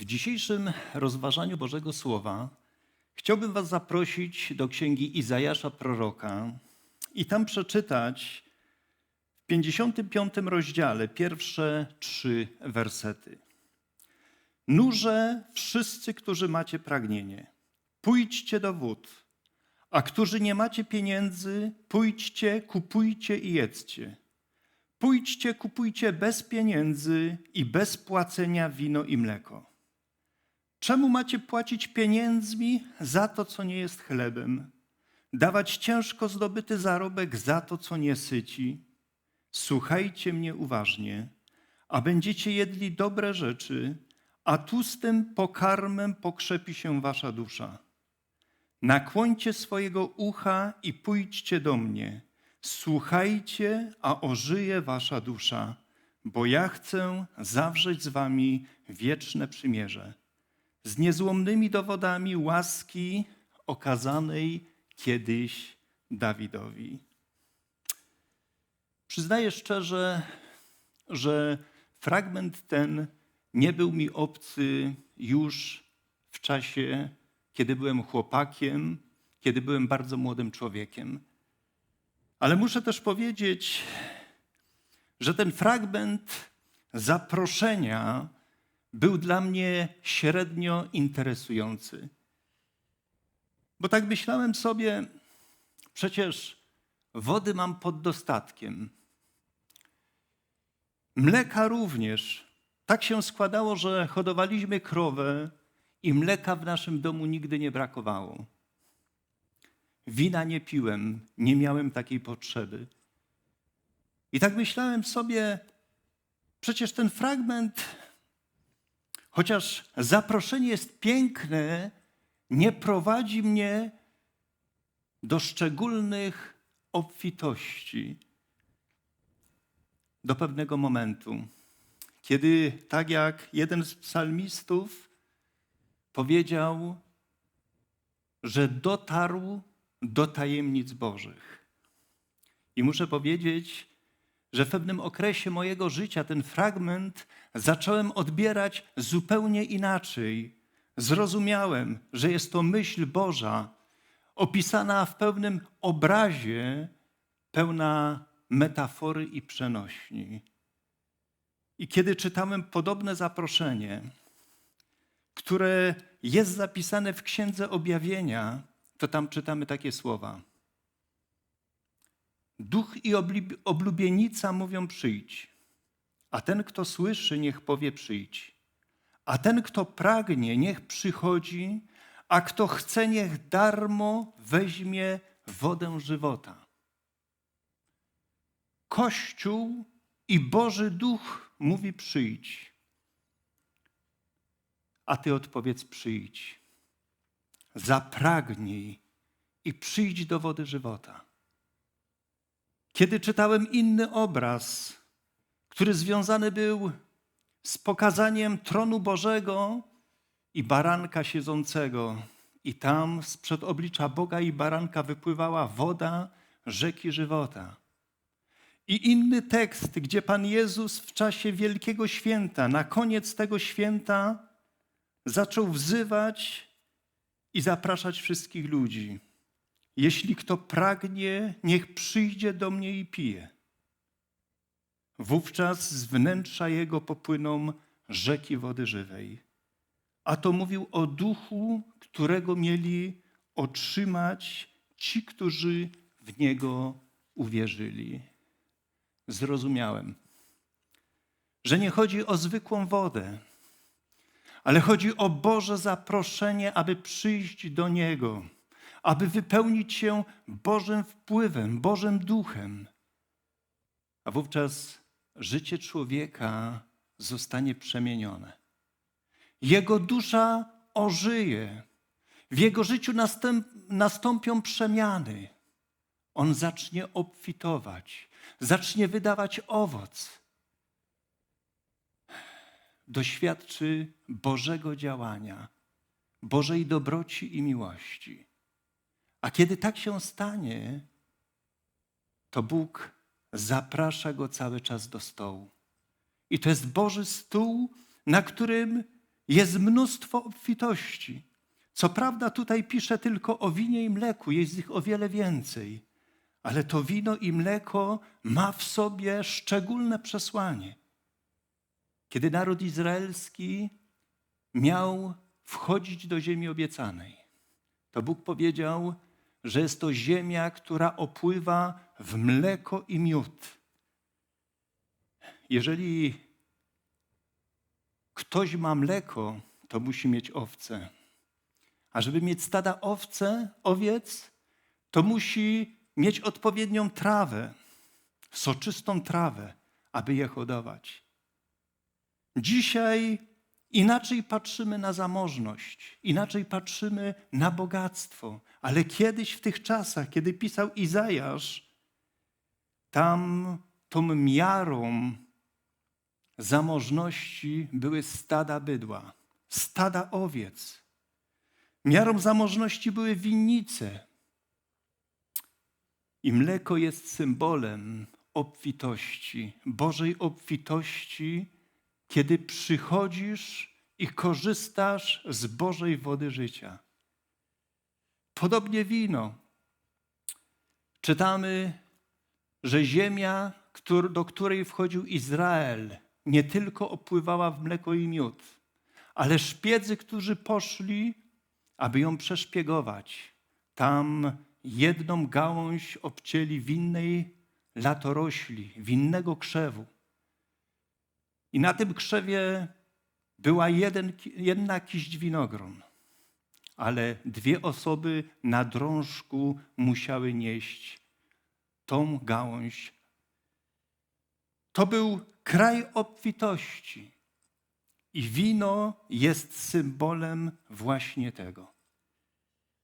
W dzisiejszym rozważaniu Bożego Słowa chciałbym Was zaprosić do księgi Izajasza proroka i tam przeczytać w 55 rozdziale pierwsze trzy wersety. Nurze wszyscy, którzy macie pragnienie, pójdźcie do wód, a którzy nie macie pieniędzy, pójdźcie, kupujcie i jedzcie. Pójdźcie, kupujcie bez pieniędzy i bez płacenia wino i mleko. Czemu macie płacić pieniędzmi za to, co nie jest chlebem? Dawać ciężko zdobyty zarobek za to, co nie syci? Słuchajcie mnie uważnie, a będziecie jedli dobre rzeczy, a tłustym pokarmem pokrzepi się wasza dusza. Nakłońcie swojego ucha i pójdźcie do mnie. Słuchajcie, a ożyje wasza dusza, bo ja chcę zawrzeć z wami wieczne przymierze, z niezłomnymi dowodami łaski okazanej kiedyś Dawidowi. Przyznaję szczerze, że fragment ten nie był mi obcy już w czasie, kiedy byłem chłopakiem, kiedy byłem bardzo młodym człowiekiem. Ale muszę też powiedzieć, że ten fragment zaproszenia był dla mnie średnio interesujący. Bo tak myślałem sobie, przecież wody mam pod dostatkiem. Mleka również. Tak się składało, że hodowaliśmy krowę i mleka w naszym domu nigdy nie brakowało. Wina nie piłem, nie miałem takiej potrzeby. I tak myślałem sobie, przecież ten fragment, chociaż zaproszenie jest piękne, nie prowadzi mnie do szczególnych obfitości. Do pewnego momentu, kiedy, tak jak jeden z psalmistów powiedział, że dotarł do tajemnic Bożych. I muszę powiedzieć, że w pewnym okresie mojego życia ten fragment zacząłem odbierać zupełnie inaczej. Zrozumiałem, że jest to myśl Boża, opisana w pewnym obrazie, pełna metafory i przenośni. I kiedy czytałem podobne zaproszenie, które jest zapisane w Księdze Objawienia, to tam czytamy takie słowa. Duch i oblubienica mówią przyjdź, a ten, kto słyszy, niech powie przyjdź. A ten, kto pragnie, niech przychodzi, a kto chce, niech darmo weźmie wodę żywota. Kościół i Boży Duch mówi przyjdź. A ty odpowiedz przyjdź zapragnij i przyjdź do wody żywota. Kiedy czytałem inny obraz, który związany był z pokazaniem tronu Bożego i baranka siedzącego, i tam sprzed oblicza Boga i baranka wypływała woda rzeki żywota. I inny tekst, gdzie Pan Jezus w czasie Wielkiego Święta, na koniec tego święta, zaczął wzywać i zapraszać wszystkich ludzi. Jeśli kto pragnie, niech przyjdzie do mnie i pije. Wówczas z wnętrza jego popłyną rzeki wody żywej. A to mówił o duchu, którego mieli otrzymać ci, którzy w niego uwierzyli. Zrozumiałem, że nie chodzi o zwykłą wodę, ale chodzi o Boże zaproszenie, aby przyjść do Niego, aby wypełnić się Bożym wpływem, Bożym duchem. A wówczas życie człowieka zostanie przemienione. Jego dusza ożyje. W jego życiu następ, nastąpią przemiany. On zacznie obfitować, zacznie wydawać owoc doświadczy Bożego działania, Bożej dobroci i miłości. A kiedy tak się stanie, to Bóg zaprasza go cały czas do stołu. I to jest Boży stół, na którym Jest mnóstwo obfitości. Co prawda tutaj pisze tylko o winie i mleku, jest ich o wiele więcej, ale to wino i mleko ma w sobie szczególne przesłanie. Kiedy naród izraelski miał wchodzić do ziemi obiecanej, to Bóg powiedział, że jest to ziemia, która opływa w mleko i miód. Jeżeli ktoś ma mleko, to musi mieć owce. A żeby mieć stada owce, owiec, to musi mieć odpowiednią trawę, soczystą trawę, aby je hodować. Dzisiaj inaczej patrzymy na zamożność, inaczej patrzymy na bogactwo, ale kiedyś w tych czasach, kiedy pisał Izajasz, tam tą miarą zamożności były stada bydła, stada owiec. Miarą zamożności były winnice. I mleko jest symbolem obfitości, Bożej obfitości, kiedy przychodzisz i korzystasz z Bożej wody życia. Podobnie wino. Czytamy, że ziemia, do której wchodził Izrael, nie tylko opływała w mleko i miód, ale szpiedzy, którzy poszli, aby ją przeszpiegować, tam jedną gałąź obcięli winnej latorośli, winnego krzewu. I na tym krzewie była jeden, jedna kiść winogron, ale dwie osoby na drążku musiały nieść tą gałąź. To był kraj obfitości. I wino jest symbolem właśnie tego.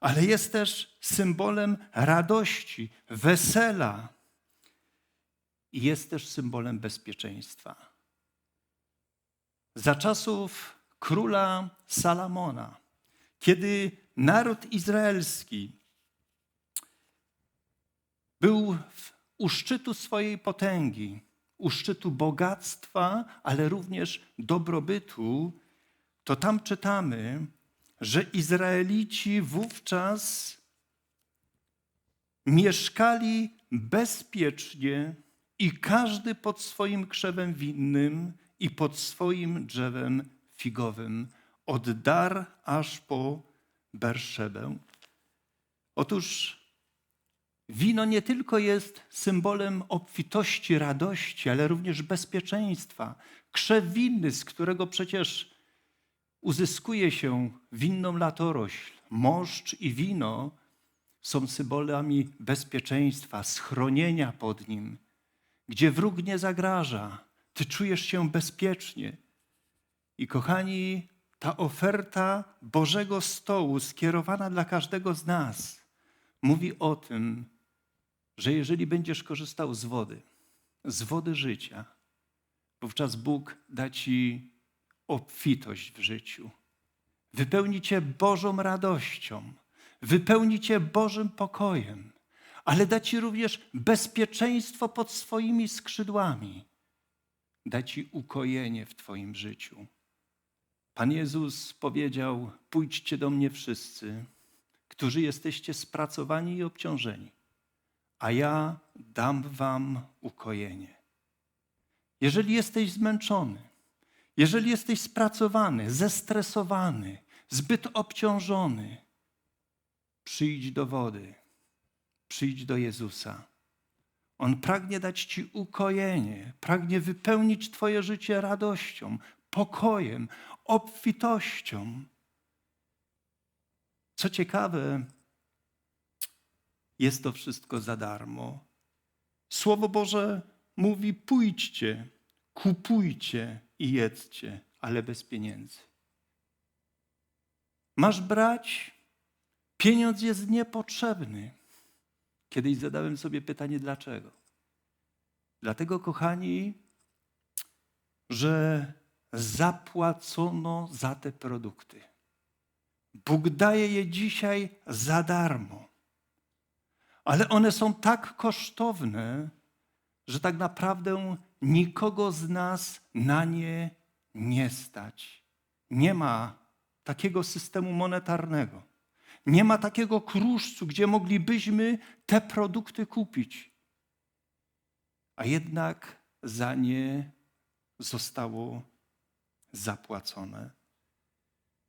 Ale jest też symbolem radości, wesela i jest też symbolem bezpieczeństwa. Za czasów króla Salamona, kiedy naród izraelski był u szczytu swojej potęgi, u szczytu bogactwa, ale również dobrobytu, to tam czytamy, że Izraelici wówczas mieszkali bezpiecznie i każdy pod swoim krzewem winnym i pod swoim drzewem figowym, od Dar aż po Berszebę. Otóż Wino nie tylko jest symbolem obfitości, radości, ale również bezpieczeństwa. Krzew winny, z którego przecież uzyskuje się winną latorośl, moszcz i wino są symbolami bezpieczeństwa, schronienia pod nim, gdzie wróg nie zagraża, ty czujesz się bezpiecznie. I kochani, ta oferta Bożego stołu skierowana dla każdego z nas mówi o tym, że jeżeli będziesz korzystał z wody, z wody życia, wówczas Bóg da ci obfitość w życiu. Wypełni cię Bożą radością, wypełni cię Bożym pokojem, ale da ci również bezpieczeństwo pod swoimi skrzydłami. Da ci ukojenie w twoim życiu. Pan Jezus powiedział: Pójdźcie do mnie wszyscy, którzy jesteście spracowani i obciążeni a ja dam wam ukojenie. Jeżeli jesteś zmęczony, jeżeli jesteś spracowany, zestresowany, zbyt obciążony, przyjdź do wody, przyjdź do Jezusa. On pragnie dać Ci ukojenie, pragnie wypełnić Twoje życie radością, pokojem, obfitością. Co ciekawe, jest to wszystko za darmo. Słowo Boże mówi: pójdźcie, kupujcie i jedzcie, ale bez pieniędzy. Masz brać, pieniądz jest niepotrzebny. Kiedyś zadałem sobie pytanie, dlaczego? Dlatego, kochani, że zapłacono za te produkty. Bóg daje je dzisiaj za darmo ale one są tak kosztowne, że tak naprawdę nikogo z nas na nie nie stać. nie ma takiego systemu monetarnego. Nie ma takiego kruszcu, gdzie moglibyśmy te produkty kupić. A jednak za nie zostało zapłacone.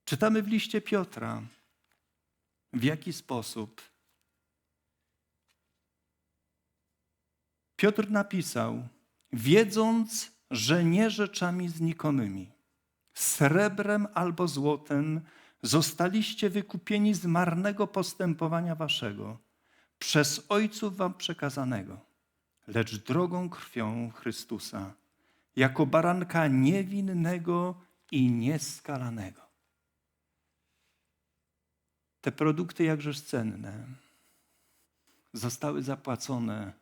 Czytamy w liście Piotra, w jaki sposób Piotr napisał, wiedząc, że nie rzeczami znikomymi, srebrem albo złotem zostaliście wykupieni z marnego postępowania waszego, przez Ojców wam przekazanego, lecz drogą krwią Chrystusa, jako baranka niewinnego i nieskalanego. Te produkty jakżeż cenne zostały zapłacone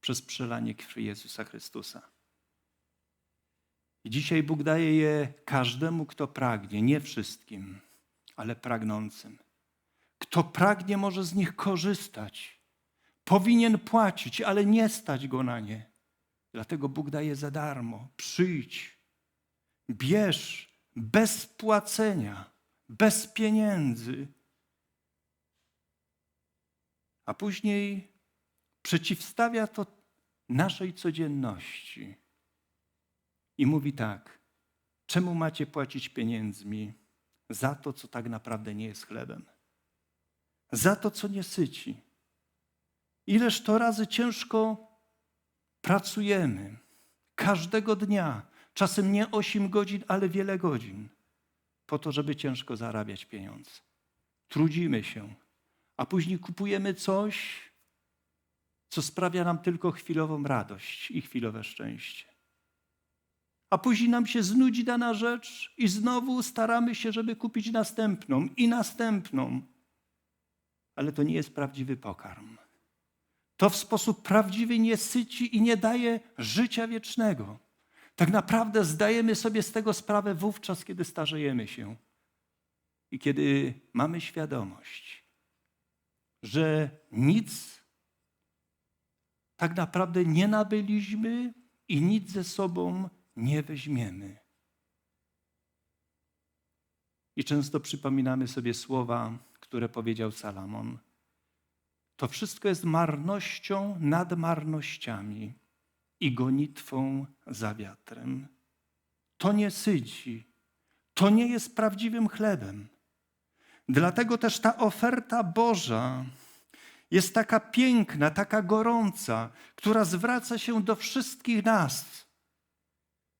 przez przelanie krwi Jezusa Chrystusa. I dzisiaj Bóg daje je każdemu, kto pragnie, nie wszystkim, ale pragnącym. Kto pragnie, może z nich korzystać. Powinien płacić, ale nie stać go na nie. Dlatego Bóg daje za darmo. Przyjdź, bierz bez płacenia, bez pieniędzy. A później przeciwstawia to naszej codzienności i mówi tak: czemu macie płacić pieniędzmi za to, co tak naprawdę nie jest chlebem? Za to, co nie syci. Ileż to razy ciężko pracujemy, każdego dnia, czasem nie 8 godzin, ale wiele godzin, po to, żeby ciężko zarabiać pieniądze. Trudzimy się, a później kupujemy coś, co sprawia nam tylko chwilową radość i chwilowe szczęście. A później nam się znudzi dana rzecz i znowu staramy się, żeby kupić następną i następną. Ale to nie jest prawdziwy pokarm. To w sposób prawdziwy nie syci i nie daje życia wiecznego. Tak naprawdę zdajemy sobie z tego sprawę wówczas, kiedy starzejemy się i kiedy mamy świadomość, że nic tak naprawdę nie nabyliśmy i nic ze sobą nie weźmiemy. I często przypominamy sobie słowa, które powiedział Salamon. To wszystko jest marnością nad marnościami i gonitwą za wiatrem. To nie sydzi, to nie jest prawdziwym chlebem. Dlatego też ta oferta Boża, jest taka piękna, taka gorąca, która zwraca się do wszystkich nas.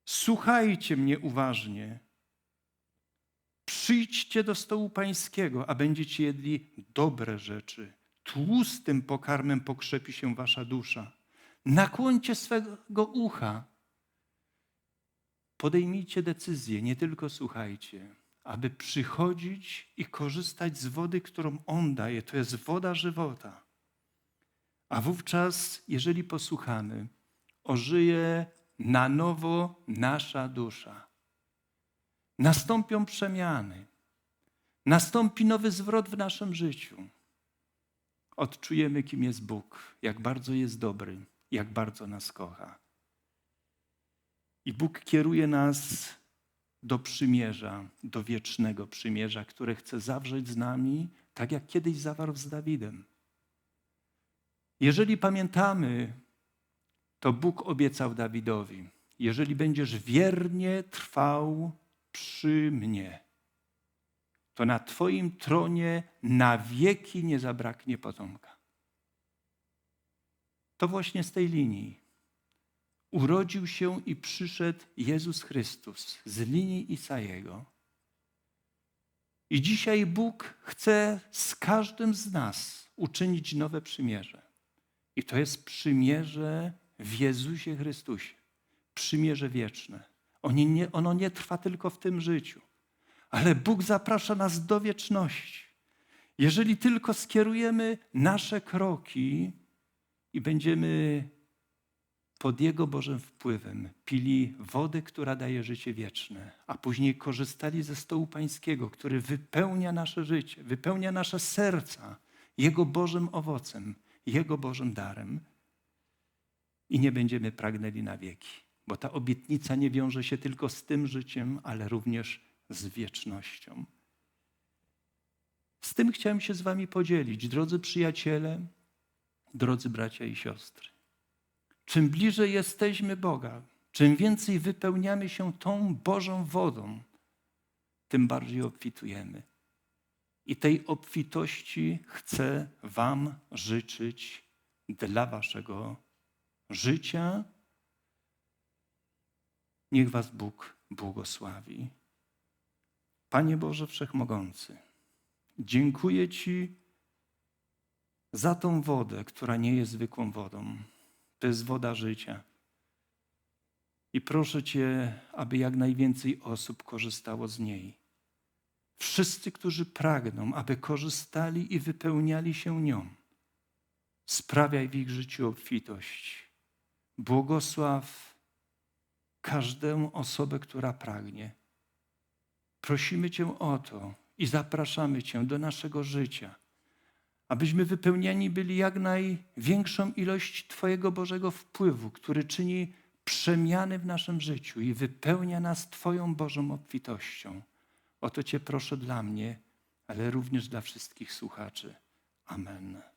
Słuchajcie mnie uważnie. Przyjdźcie do stołu pańskiego, a będziecie jedli dobre rzeczy. Tłustym pokarmem pokrzepi się wasza dusza. Nakłońcie swego ucha. Podejmijcie decyzję, nie tylko słuchajcie aby przychodzić i korzystać z wody, którą On daje. To jest woda żywota. A wówczas, jeżeli posłuchamy, ożyje na nowo nasza dusza. Nastąpią przemiany. Nastąpi nowy zwrot w naszym życiu. Odczujemy, kim jest Bóg, jak bardzo jest dobry, jak bardzo nas kocha. I Bóg kieruje nas do przymierza, do wiecznego przymierza, które chce zawrzeć z nami, tak jak kiedyś zawarł z Dawidem. Jeżeli pamiętamy, to Bóg obiecał Dawidowi: Jeżeli będziesz wiernie trwał przy mnie, to na Twoim tronie na wieki nie zabraknie potomka. To właśnie z tej linii urodził się i przyszedł Jezus Chrystus z linii Isajego. I dzisiaj Bóg chce z każdym z nas uczynić nowe przymierze. I to jest przymierze w Jezusie Chrystusie. Przymierze wieczne. Ono nie, ono nie trwa tylko w tym życiu, ale Bóg zaprasza nas do wieczności. Jeżeli tylko skierujemy nasze kroki i będziemy pod Jego Bożym wpływem pili wodę, która daje życie wieczne, a później korzystali ze stołu Pańskiego, który wypełnia nasze życie, wypełnia nasze serca Jego Bożym owocem, Jego Bożym darem. I nie będziemy pragnęli na wieki, bo ta obietnica nie wiąże się tylko z tym życiem, ale również z wiecznością. Z tym chciałem się z Wami podzielić, drodzy przyjaciele, drodzy bracia i siostry. Czym bliżej jesteśmy Boga, czym więcej wypełniamy się tą Bożą wodą, tym bardziej obfitujemy. I tej obfitości chcę Wam życzyć dla Waszego życia. Niech Was Bóg błogosławi. Panie Boże Wszechmogący, dziękuję Ci za tą wodę, która nie jest zwykłą wodą. To jest woda życia. I proszę Cię, aby jak najwięcej osób korzystało z niej. Wszyscy, którzy pragną, aby korzystali i wypełniali się nią. Sprawiaj w ich życiu obfitość. Błogosław każdą osobę, która pragnie. Prosimy Cię o to i zapraszamy Cię do naszego życia, abyśmy wypełniani byli jak największą ilość Twojego Bożego wpływu, który czyni przemiany w naszym życiu i wypełnia nas Twoją Bożą obfitością. O to Cię proszę dla mnie, ale również dla wszystkich słuchaczy. Amen.